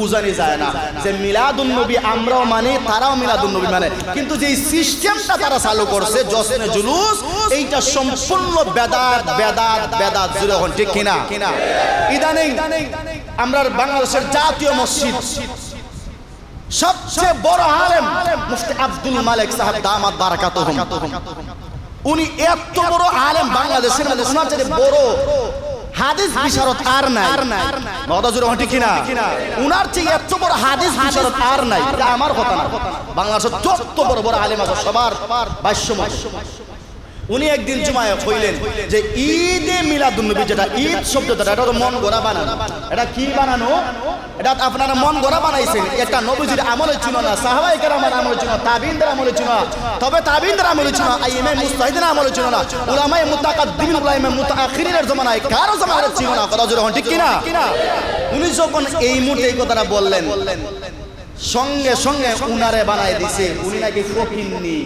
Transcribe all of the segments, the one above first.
বুঝানি যায় না। যে মিলাদুন নবী আমরাও মানি, তারাও মিলাদুন নবী মানে। কিন্তু যে সিস্টেমটা তারা চালু করছে জসনে জুলুস, এইটা সম্পূর্ণ বেদাত বেদাত বেদাত জুড়ে হন ঠিক কিনা? ইদানিং আমরা বাংলাদেশের জাতীয় মসজিদ, সবচেয়ে বড় আলেম মুফতি আব্দুল মালিক সাহেব দামাত বারাকাতুহুম। উনি এত বড় আলেম বাংলাদেশের মধ্যে বড় হাদিস বিশারত আর নাই। মহদাজুর রহমান ঠিক কিনা? উনার চেয়ে এত বড় হাদিস বিশারত আর নাই এটা আমার কথা না। বাংলাদেশের যত বড় বড় আলেম আছে সবার ভাষ্যময় উনি একদিন জুমায় কইলেন যে ঈদে মিলাদুন্নবী, যেটা ঈদ শব্দটা, এটা তো মন গড়া বানানো। এটা কি বানানো? এটা আপনারা মন গড়া বানাইছেন। এটা নবীজির আমলে ছিল না সাহাবাই কেরামের আমলে ছিল না তাবিনদের আমলে ছিল না তবে তাবিনদের আমলে ছিল না আইএমএ মুস্তাহিদের আমলে ছিল না। উলামায়ে মুতাকাদ্দিমিন, উলামায়ে মুতাআখিরিনের জমানায় কারও জমানায় ছিল না। কথা জোরে ঠিক কিনা? উনি যখন এই মুহূর্তে এই কথাটা বললেন, সঙ্গে সঙ্গে উনারে বানায় দিছে। উনি নাকি ফকিন্নি।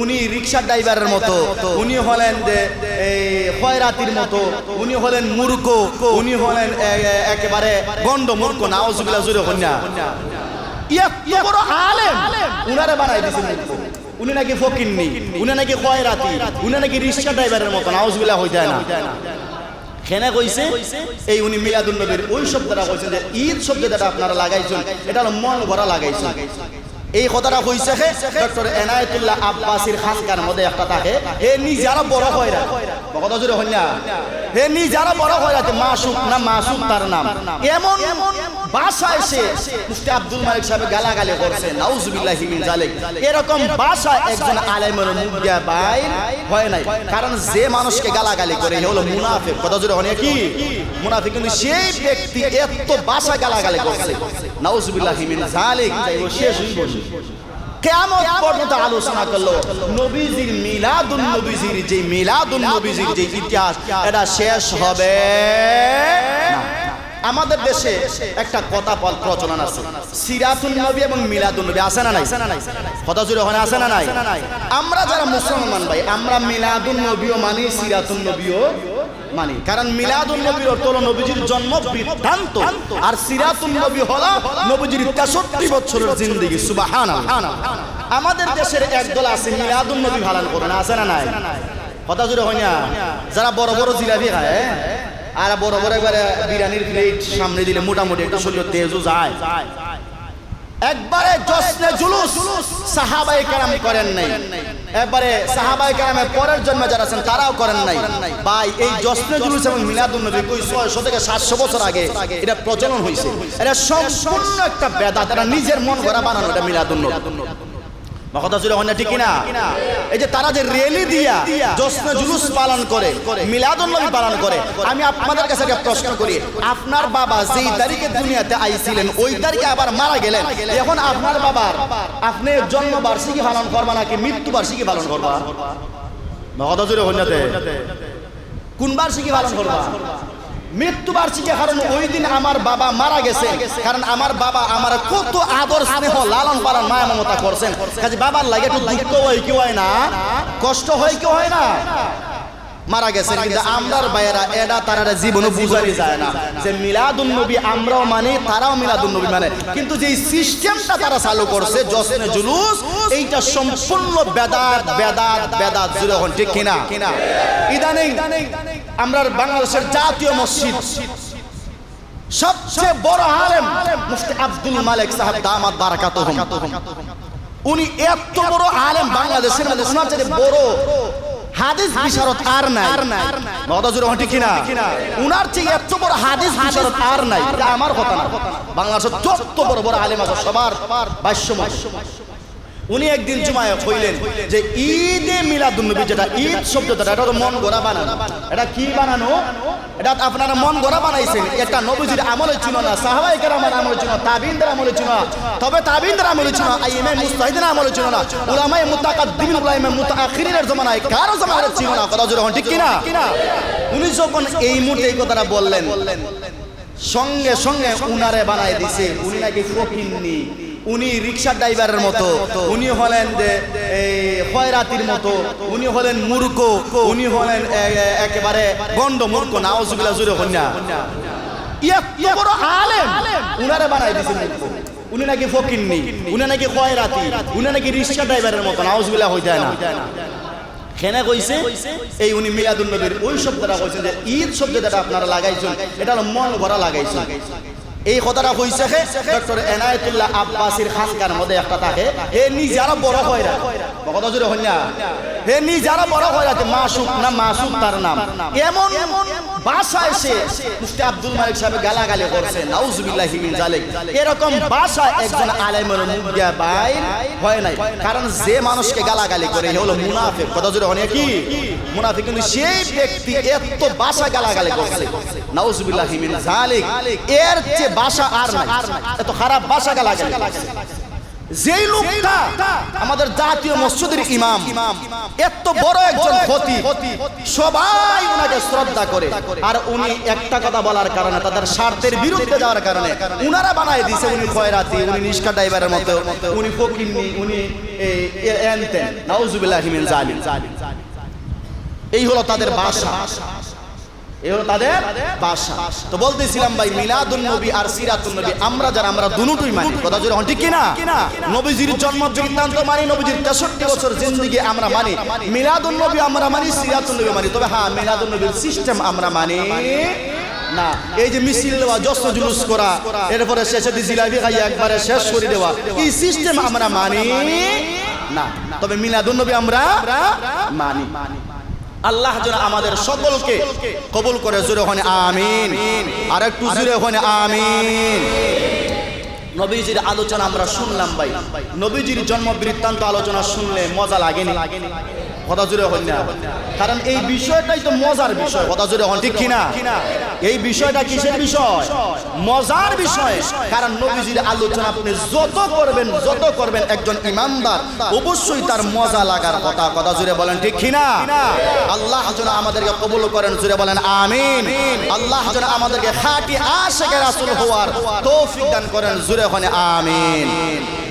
উনি রিক্সা ড্রাইভারের মতো, উনি হলেন যে এই খয়রাতির মতো, উনি হলেন মূর্খ, উনি হলেন একেবারে গন্ড মূর্খ, নাওজুবিল্লাহ, জুরে কন্যা। এত বড় উনারে দিছে মূর্খ। উনি নাকি ফকিন্নি, উনি নাকি খয়রাতি, উনি নাকি রিক্সা ড্রাইভারের মতো, নাওজুবিল্লাহ হয়ে যায় না। কেনে কইছে? এই উনি মিলাদুন নবীর, ওই শব্দটা কইছেন যে ঈদ শব্দটা আপনারা লাগাইছেন, এটা হলো মন ভরা লাগাইছেন। এই কথাটা কইছে হে ডক্টর এনায়েতুল্লাহ আব্বাসির খাসকার মধ্যে একটা থাকে। হে নিজারা বড় হয়রা কথা জুড়ে হল না হে নিজারা বড় হয়রা যে মাসুক না মাসুক তার নাম। এমন বাসায় সে মুফতি আব্দুল মালিক সাহেব গালাগালি করছে, নাউজুবিল্লাহি মিন জালিক এরকম বাসা একজন আলেমের মুখ দিয়া হয় নাই। কারণ যে মানুষকে গালাগালি করে, এ হলো মুনাফিক। কথা জুড়ে হনে কি? মুনাফিক কিন্তু সেই ব্যক্তি এত বাসা গালাগালি করছে, নাউজুবিল্লাহি মিন জালিক তাই ও কেমন পর্যন্ত আলোচনা করল। নবীজির মিলাদুন নবীজির যে মিলাদুন নবীজির যে ইতিহাস এটা শেষ হবে। আমাদের দেশে একটা কথা পল প্রচলন আছে। সিরাতুন নবী এবং মিলাদুন নবী আছে না নাই? কথা জুড়ে ওখানে আছে না নাই? আমরা যারা মুসলমান ভাই আমরা মিলাদুন নবীও মানি সিরাতুন নবীও মানি, কারণ মিলাদুন নবীর অর্থ হলো নবীজির জন্ম বৃত্তান্ত, আর সিরাতুন নবী হলো নবীজির 63 বছরের জিন্দেগি, সুবহানাল্লাহ। আমাদের দেশের একদল আছে, মিলাদুন নবী ভালান করে না, আছে না নাই? কথা জুড়ে হয় না? যারা বড় বড় জিলাপি খায় হ্যাঁ? আর বড় বড় একবারে বিরিয়ানির প্লেট সামনে দিলে মোটামুটি একটু শরীর তেজও যায়। একবারে জশ্নে জুলুস সাহাবাই কারাম করেন নাই। একবারে সাহাবাই কারামের পরের জন্মে যারা আছেন, তারাও করেন নাই। ভাই, এই জশ্নে জুলুস এবং মিলাদুন নবী কই ছয়শো থেকে সাতশো বছর আগে এটা প্রচলন হয়েছে এটা সম্পূর্ণ একটা বেদাত, এটা নিজের মন গড়া বানানো, এটা মিলাদুন নবী। ঠিক কিনা? এই যে তারা যে রেলি দিয়া জশ্নে জুলুস পালন করে, মিলাদুন নবী পালন করে, আমি আপনাদের কাছে একটা করি। আপনার বাবা যেই তারিখে দুনিয়াতে আইছিলেন, ওই তারিখে আবার মারা গেলেন? এখন আপনার বাবার, আপনি জন্ম বার্ষিকী পালন করবা নাকি মৃত্যু বার্ষিকী পালন করবা? কথা অন্যতে কোন বার্ষিকী পালন করবা? মৃত্যু বার্ষিকী কারণ ওই দিন আমার বাবা মারা গেছে। কারণ আমার বাবা আমার কত আদর স্নেহ লালন পালন মায়া মমতা করছেন। কাজে বাবার লাগে একটু দুঃখ হয় কি হয় না? কষ্ট হয় কি হয় না? মারা গেছেন কিন্তু আমরার বাইরা এডা তারা জীবনে বুঝানি যায় না। যে মিলাদুন নবী আমরাও মানি তারাও মিলাদুন নবী মানে কিন্তু যে সিস্টেমটা তারা চালু করছে জসনে জুলুস এইটা সম্পূর্ণ বেদাত বেদাত বেদাত জুড়ে হন ঠিক কিনা? ইদানিং আমরা বাংলাদেশের জাতীয় মসজিদ। সবচেয়ে বড় আলেম মুফতি আব্দুল মালিক সাহেব দামাত বারাকাতুহুম। উনি এত বড় আলেম বাংলাদেশের মধ্যে বড় হাদিস বিশারত আর নাই। মহদাজুর রহমান ঠিক কিনা? উনার চেয়ে এত বড় হাদিস বিশারত আর নাই। এটা আমার কথা না। বাংলাদেশের যত বড় বড় আলেম আছে সবার ভাষ্যময় উনি একদিন জুমায় কইলেন যে ঈদে মিলাদুন্নবী যেটা, ঈদ শব্দটা এটা তো মন গড়া বানানো। এটা কি বানানো? এটা আপনারা মন গড়া বানাইছেন। এটা নবীজির আমলে ছিল না সাহাবাই কেরামের আমলে ছিল তাবিনদের আমলে ছিল না। তবে তাবিনদের আমলে ছিল না আইএমএ মুস্তাহিদের আমলে ছিল না। উলামায়ে মুতাকাদ্দিমিন উলামায়ে মুতাআখিরিনের জমানায়, কারও জমানায় ছিল না। কথা হন, ঠিক কিনা? উনি যখন এই মুহূর্তে এই কথাটা বললেন, সঙ্গে সঙ্গে উনারে বানায় দিছে। উনি নাকি ফকিন্নি। উনি রিক্সা ড্রাইভারের মতো। উনি হলেন যে এই খয়রাতির মতো। উনি হলেন মূর্খ। উনি হলেন একেবারে গন্ড মূর্খ। এত বড় আলেম। উনারে বানাই দিয়েছেন উনি নাকি ফকিন্নি। উনি নাকি খয়রাতি। উনি নাকি রিক্সা ড্রাইভারের মতো। নাউজবিল্লাহ হইতে না। খেনে কইছে? এই উনি মিলাদুল নবীর। ওই শব্দটা কইছেন যে ঈদ শব্দটা আপনারা লাগাইছেন। এটা হলো মন ভরা লাগাইছেন। এই কথাটা কইছে হে ডক্টর এনায়েতুল্লাহ আব্বাসির খানকার মধ্যে একটা থাকে। এ হে আরও বড় হয় না। কথা জুড়ে হই না। হে নিজেরা বড় হয় না মাসুক না মাসুক তার নাম। এমন ভাষা এসে মুফতি আব্দুল মালিক সাহেব গালাগালি করছে, নাউজুবিল্লাহি মিন জালিক এরকম ভাষা একজন আলেমের মুখ দিয়া বাইর হয় নাই। কারণ যে মানুষকে গালাগালি করে হলো মুনাফিক। কথা জুড়ে হয় কি মুনাফিক। কিন্তু সেই ব্যক্তি এত ভাষা গালাগালি করছে, নাউজুবিল্লাহি মিন জালিক এর যে ভাষা আর নাই। এত খারাপ ভাষা গালাগালি করছে। যেই লোকটা আমাদের জাতীয় মসজিদের ইমাম। এত বড় একজন ক্ষতি সবাই ওনাকে শ্রদ্ধা করে। আর উনি একটা কথা বলার কারণে তাদের স্বার্থের বিরুদ্ধে যাওয়ার কারণে উনারা বানায় দিছে উনি খয়রাতি উনি নিষ্কা ড্রাইভারের মতো উনি ফকিন্নি উনি এই এনতেন। নাউজুবিল্লাহি জালিম। এই হলো তাদের ভাষা। এই হলো তাদের ভাষা তো বলতেছিলাম ভাই, মিলাদুন নবী আর সিরাতুন নবী, আমরা যারা, আমরা দুটোই মানি। কথা জোরে ঠিক কিনা? নবীজির জন্ম বৃত্তান্ত মানি, নবীজির তেষট্টি বছর জিন্দগি আমরা মানি। মিলাদুন নবী আমরা মানি, সিরাতুন নবী মানি। তবে হ্যাঁ মিলাদুন নবীর সিস্টেম আমরা মানি না। এই যে মিছিল দেওয়া যশ্ন জুলুস করা, এরপরে শেষে জিলাপি খাই একবারে শেষ করে দেওয়া। এই সিস্টেম আমরা মানি না। তবে মিলাদুন নবী আমরা মানি। আল্লাহ যেন আমাদের সকলকে কবুল করে জুড়ে ওখানে আমিন। আর একটু জুড়ে ওখানে আমিন। নবীজির আলোচনা আমরা শুনলাম ভাই। নবীজির জন্ম বৃত্তান্ত আলোচনা শুনলে মজা লাগেনি? কথা জুড়ে হন না। কারণ এই বিষয়টাই তো মজার বিষয়। কথা জুড়ে হন ঠিক কিনা? এই বিষয়টা কিসের বিষয়? মজার বিষয়। কারণ নবীজির আলোচনা আপনি যত করবেন যত করবেন একজন ইমানদার অবশ্যই তার মজা লাগার কথা। কথা জুড়ে বলেন ঠিক কিনা? আল্লাহ যেন আমাদেরকে কবুল করেন জুড়ে বলেন আমিন। আল্লাহ যেন আমাদেরকে খাঁটি আশেকের রাসূল হওয়ার তৌফিক দান করেন জুড়ে ওখানে আমিন।